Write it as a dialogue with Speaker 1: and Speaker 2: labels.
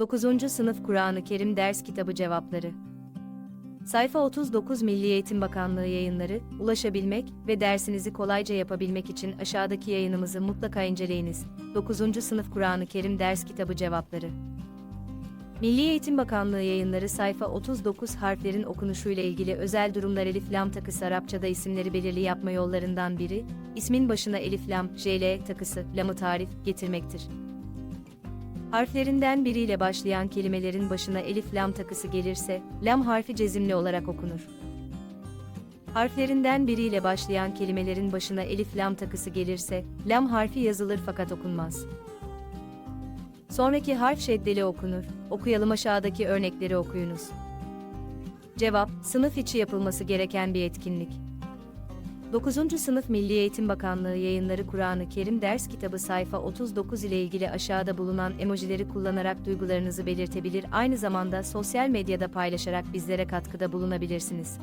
Speaker 1: 9. Sınıf Kur'an-ı Kerim Ders Kitabı Cevapları Sayfa 39 Milli Eğitim Bakanlığı yayınları, ulaşabilmek ve dersinizi kolayca yapabilmek için aşağıdaki yayınımızı mutlaka inceleyiniz. 9. Sınıf Kur'an-ı Kerim Ders Kitabı Cevapları Milli Eğitim Bakanlığı yayınları sayfa 39 harflerin okunuşuyla ilgili özel durumlar Elif Lam takısı Arapçada isimleri belirli yapma yollarından biri, ismin başına Elif Lam, JL takısı, lamı tarif, getirmektir. Harflerinden biriyle başlayan kelimelerin başına elif lam takısı gelirse, lam harfi cezimli olarak okunur. Harflerinden biriyle başlayan kelimelerin başına elif lam takısı gelirse, lam harfi yazılır fakat okunmaz. Sonraki harf şeddeli okunur. Okuyalım aşağıdaki örnekleri okuyunuz. Cevap, sınıf içi yapılması gereken bir etkinlik. 9. Sınıf Milli Eğitim Bakanlığı yayınları Kur'an-ı Kerim ders kitabı sayfa 39 ile ilgili aşağıda bulunan emojileri kullanarak duygularınızı belirtebilir aynı zamanda sosyal medyada paylaşarak bizlere katkıda bulunabilirsiniz.